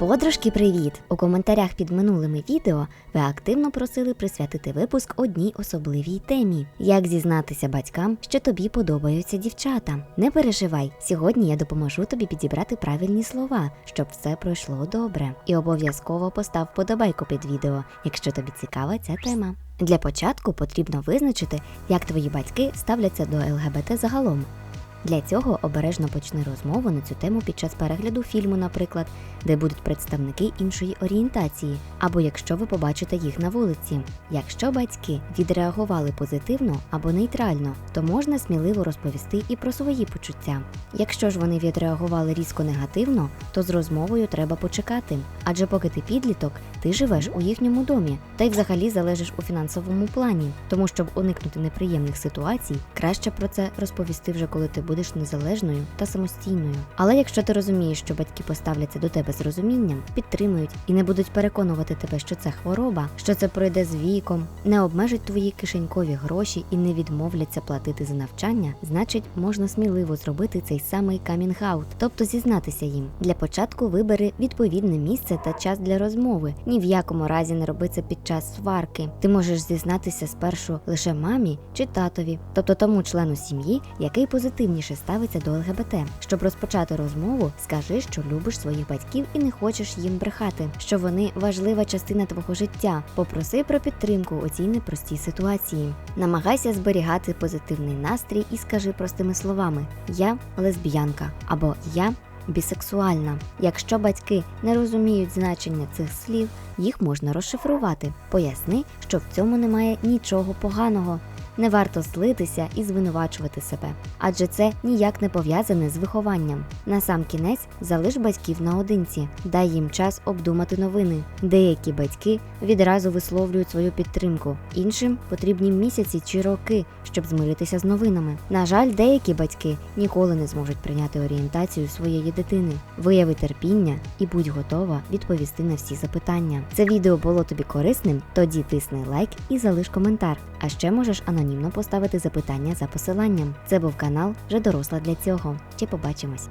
Подружки, привіт! У коментарях під минулими відео ви активно просили присвятити випуск одній особливій темі: як зізнатися батькам, що тобі подобаються дівчата. Не переживай, сьогодні я допоможу тобі підібрати правильні слова, щоб все пройшло добре. І обов'язково постав подобайку під відео, якщо тобі цікава ця тема. Для початку потрібно визначити, як твої батьки ставляться до ЛГБТ загалом. Для цього обережно почни розмову на цю тему під час перегляду фільму, наприклад, де будуть представники іншої орієнтації, або якщо ви побачите їх на вулиці. Якщо батьки відреагували позитивно або нейтрально, то можна сміливо розповісти і про свої почуття. Якщо ж вони відреагували різко негативно, то з розмовою треба почекати. Адже поки ти підліток, ти живеш у їхньому домі, та й взагалі залежиш у фінансовому плані. Тому, щоб уникнути неприємних ситуацій, краще про це розповісти вже коли ти будеш незалежною та самостійною. Але якщо ти розумієш, що батьки поставляться до тебе з розумінням, підтримують і не будуть переконувати тебе, що це хвороба, що це пройде з віком, не обмежать твої кишенькові гроші і не відмовляться платити за навчання, значить можна сміливо зробити цей самий камінг-аут, тобто зізнатися їм. Для початку вибери відповідне місце та час для розмови. Ні в якому разі не роби це під час сварки. Ти можеш зізнатися спершу лише мамі чи татові, тобто тому члену сім'ї, який позитивніше ставиться до ЛГБТ. Щоб розпочати розмову, скажи, що любиш своїх батьків і не хочеш їм брехати, що вони важлива частина твого життя. Попроси про підтримку у цій непростій ситуації. Намагайся зберігати позитивний настрій і скажи простими словами: Я лесбіянка або я. Бісексуальна. Якщо батьки не розуміють значення цих слів, їх можна розшифрувати. Поясни, що в цьому немає нічого поганого. Не варто злитися і звинувачувати себе, адже це ніяк не пов'язане з вихованням. На сам кінець залиш батьків наодинці, дай їм час обдумати новини. Деякі батьки відразу висловлюють свою підтримку, іншим потрібні місяці чи роки, щоб змиритися з новинами. На жаль, деякі батьки ніколи не зможуть прийняти орієнтацію своєї дитини. Вияви терпіння і будь готова відповісти на всі запитання. Це відео було тобі корисним? Тоді тисни лайк і залиш коментар. А ще можеш анонімно поставити запитання за посиланням. Це був канал вже доросла для цього. Ще побачимось.